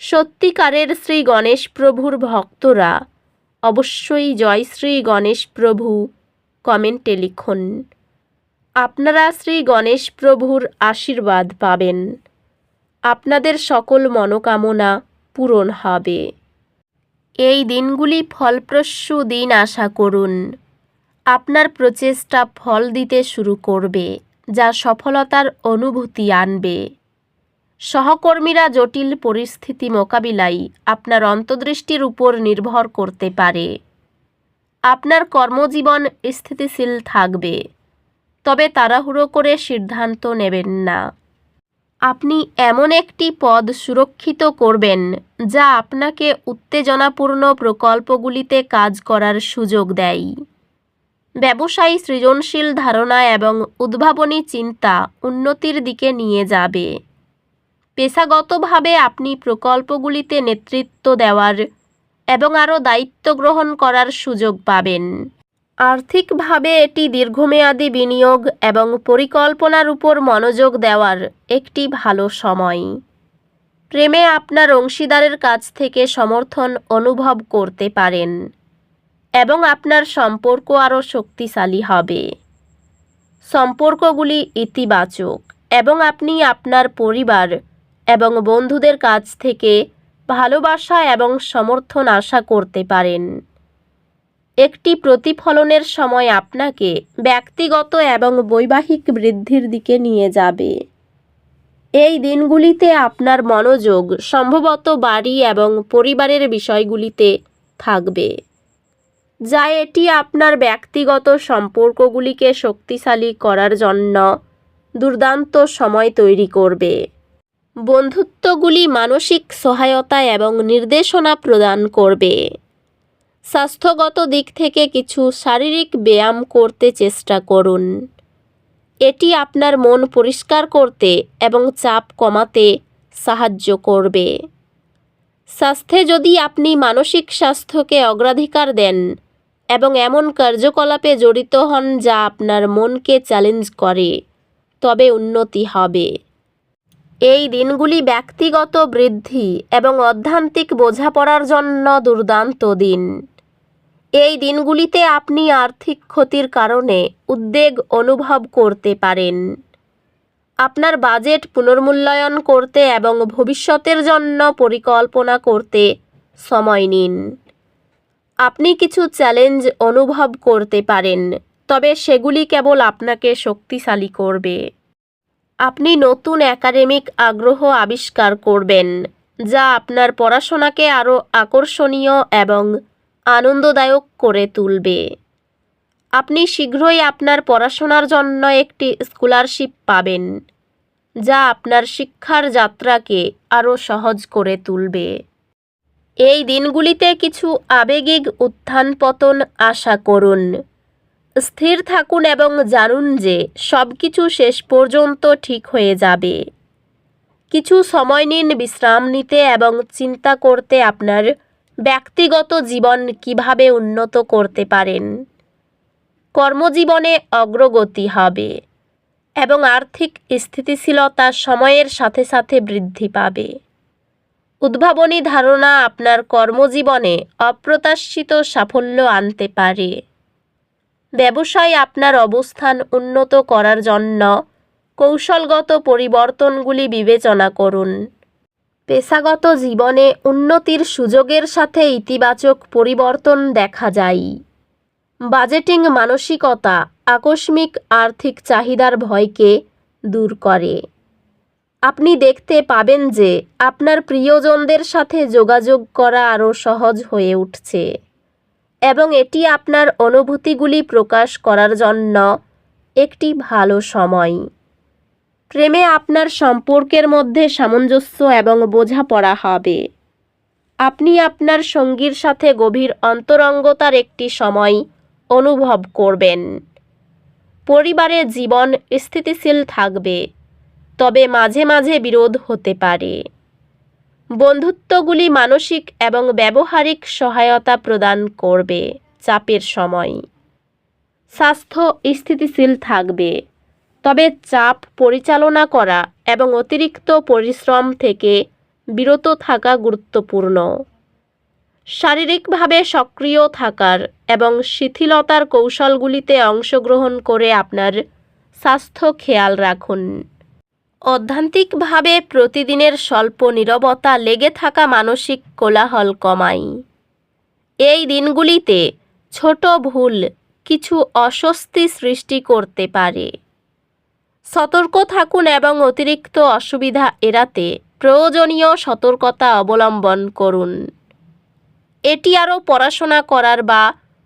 সত্যিকারের শ্রী গণেশ প্রভুর ভক্তরা, অবশ্যই জয় শ্রী গণেশ প্রভু, কমেন্টে লিখুন। আপনারা শ্রী গণেশ প্রভুর আশীর্বাদ পাবেন। আপনাদের সকল মনোকামনা পূরণ হবে। এই দিনগুলি ফলপ্রসূ দিন আশা করুন। আপনার প্রচেষ্টা ফল দিতে শুরু করবে, যা সফলতার অনুভূতি আনবে। সহকর্মীরা জটিল পরিস্থিতি মোকাবিলায় আপনার অন্তর্দৃষ্টির উপর নির্ভর করতে পারে। আপনার কর্মজীবন স্থিতিশীল থাকবে, তবে তাড়াহুড়ো করে সিদ্ধান্ত নেবেন না। আপনি এমন একটি পদ সুরক্ষিত করবেন, যা আপনাকে উত্তেজনাপূর্ণ প্রকল্পগুলিতে কাজ করার সুযোগ দেয়। ব্যবসায়ী সৃজনশীল ধারণা এবং উদ্ভাবনী চিন্তা উন্নতির দিকে নিয়ে যাবে। পেশাগতভাবে আপনি প্রকল্পগুলিতে নেতৃত্ব দেওয়ার এবং আরও দায়িত্ব গ্রহণ করার সুযোগ পাবেন। আর্থিকভাবে এটি দীর্ঘমেয়াদী বিনিয়োগ এবং পরিকল্পনার উপর মনোযোগ দেওয়ার একটি ভালো সময়। প্রেমে আপনার অংশীদারের কাছ থেকে সমর্থন অনুভব করতে পারেন এবং আপনার সম্পর্ক আরও শক্তিশালী হবে। সম্পর্কগুলি ইতিবাচক এবং আপনি আপনার পরিবার এবং বন্ধুদের কাছ থেকে ভালোবাসা এবং সমর্থন আশা করতে পারেন। একটি প্রতিফলনের সময় আপনাকে ব্যক্তিগত এবং বৈবাহিক বৃদ্ধির দিকে নিয়ে যাবে। এই দিনগুলিতে আপনার মনোযোগ সম্ভবত বাড়ি এবং পরিবারের বিষয়গুলিতে থাকবে, যা এটি আপনার ব্যক্তিগত সম্পর্কগুলিকে শক্তিশালী করার জন্য দুর্দান্ত সময় তৈরি করবে। বন্ধুত্বগুলি মানসিক সহায়তা এবং নির্দেশনা প্রদান করবে। স্বাস্থ্যগত দিক থেকে কিছু শারীরিক ব্যায়াম করতে চেষ্টা করুন। এটি আপনার মন পরিষ্কার করতে এবং চাপ কমাতে সাহায্য করবে। স্বাস্থ্যে যদি আপনি মানসিক স্বাস্থ্যকে অগ্রাধিকার দেন এবং এমন কার্যকলাপে জড়িত হন যা আপনার মনকে চ্যালেঞ্জ করে, তবে উন্নতি হবে। এই দিনগুলি ব্যক্তিগত বৃদ্ধি এবং অধ্যান্তিক বোঝাপড়ার জন্য দুর্দান্ত দিন। এই দিনগুলিতে আপনি আর্থিক ক্ষতির কারণে উদ্বেগ অনুভব করতে পারেন। আপনার বাজেট পুনর্মূল্যায়ন করতে এবং ভবিষ্যতের জন্য পরিকল্পনা করতে সময় নিন। আপনি কিছু চ্যালেঞ্জ অনুভব করতে পারেন, তবে সেগুলি কেবল আপনাকে শক্তিশালী করবে। আপনি নতুন একাডেমিক আগ্রহ আবিষ্কার করবেন, যা আপনার পড়াশোনাকে আরও আকর্ষণীয় এবং আনন্দদায়ক করে তুলবে। আপনি শীঘ্রই আপনার পড়াশোনার জন্য একটি স্কলারশিপ পাবেন, যা আপনার শিক্ষার যাত্রাকে আরও সহজ করে তুলবে। এই দিনগুলিতে কিছু আবেগিক উত্থান পতন আশা করুন। স্থির থাকুন এবং জানুন যে সব কিছু শেষ পর্যন্ত ঠিক হয়ে যাবে। কিছু সময় নিন বিশ্রাম নিতে এবং চিন্তা করতে আপনার ব্যক্তিগত জীবন কীভাবে উন্নত করতে পারেন। কর্মজীবনে অগ্রগতি হবে এবং আর্থিক স্থিতিশীলতা সময়ের সাথে সাথে বৃদ্ধি পাবে। উদ্ভাবনী ধারণা আপনার কর্মজীবনে অপ্রত্যাশিত সাফল্য আনতে পারে। ব্যবসায় আপনার অবস্থান উন্নত করার জন্য কৌশলগত পরিবর্তনগুলি বিবেচনা করুন। পেশাগত জীবনে উন্নতির সুযোগের সাথে ইতিবাচক পরিবর্তন দেখা যায়। বাজেটিং মানসিকতা, আকস্মিক আর্থিক চাহিদার ভয়কে দূর করে। আপনি দেখতে পাবেন যে আপনার প্রিয়জনদের সাথে যোগাযোগ করা আরও সহজ হয়ে উঠছে। এবং এটি আপনার অনুভূতিগুলি প্রকাশ করার জন্য একটি ভালো সময়। প্রেমে আপনার সম্পর্কের মধ্যে সামঞ্জস্য এবং বোঝাপড়া হবে। আপনি আপনার সঙ্গীর সাথে গভীর অন্তরঙ্গতার একটি সময় অনুভব করবেন। পরিবারে জীবন স্থিতিশীল থাকবে, তবে মাঝে মাঝে বিরোধ হতে পারে। বন্ধুত্বগুলি মানসিক এবং ব্যবহারিক সহায়তা প্রদান করবে চাপের সময়। স্বাস্থ্য স্থিতিশীল থাকবে। তবে চাপ পরিচালনা করা এবং অতিরিক্ত পরিশ্রম থেকে বিরত থাকা গুরুত্বপূর্ণ। শারীরিকভাবে সক্রিয় থাকার এবং শিথিলতার কৌশলগুলিতে অংশগ্রহণ করে আপনার স্বাস্থ্য খেয়াল রাখুন। অধ্যান্তিকভাবে প্রতিদিনের স্বল্প নীরবতা লেগে থাকা মানসিক কোলাহল কমাই। এই দিনগুলিতে ছোট ভুল কিছু অস্বস্তি সৃষ্টি করতে পারে। সতর্ক থাকুন এবং অতিরিক্ত অসুবিধা এড়াতে প্রয়োজনীয় সতর্কতা অবলম্বন করুন। এটি আরও পড়াশোনা করার বা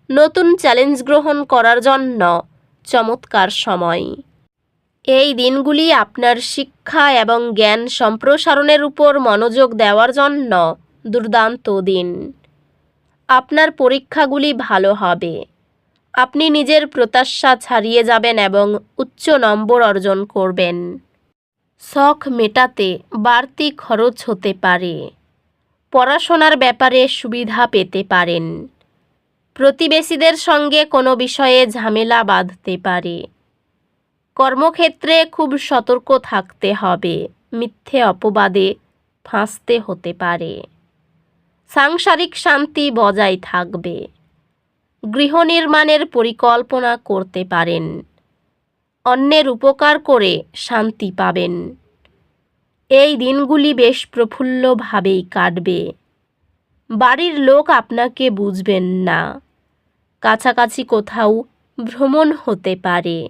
নতুন চ্যালেঞ্জ গ্রহণ করার জন্য চমৎকার সময়। এই দিনগুলি আপনার শিক্ষা এবং জ্ঞান সম্প্রসারণের উপর মনোযোগ দেওয়ার জন্য দুর্দান্ত দিন। আপনার পরীক্ষাগুলি ভালো হবে। আপনি নিজের প্রত্যাশা ছাড়িয়ে যাবেন এবং উচ্চ নম্বর অর্জন করবেন। শখ মেটাতে বাড়তি খরচ হতে পারে। পড়াশোনার ব্যাপারে সুবিধা পেতে পারেন। প্রতিবেশীদের সঙ্গে কোনো বিষয়ে ঝামেলা বাঁধতে পারে। কর্মক্ষেত্রে খুব সতর্ক থাকতে হবে। মিথ্যে অপবাদে ফাঁসতে হতে পারে। সাংসারিক শান্তি বজায় থাকবে। গৃহ নির্মাণের পরিকল্পনা করতে পারেন। অন্যের উপকার করে শান্তি পাবেন। এই দিনগুলি বেশ প্রফুল্লভাবেই কাটবে। বাড়ির লোক আপনাকে বুঝবেন না। কাছাকাছি কোথাও ভ্রমণ হতে পারে।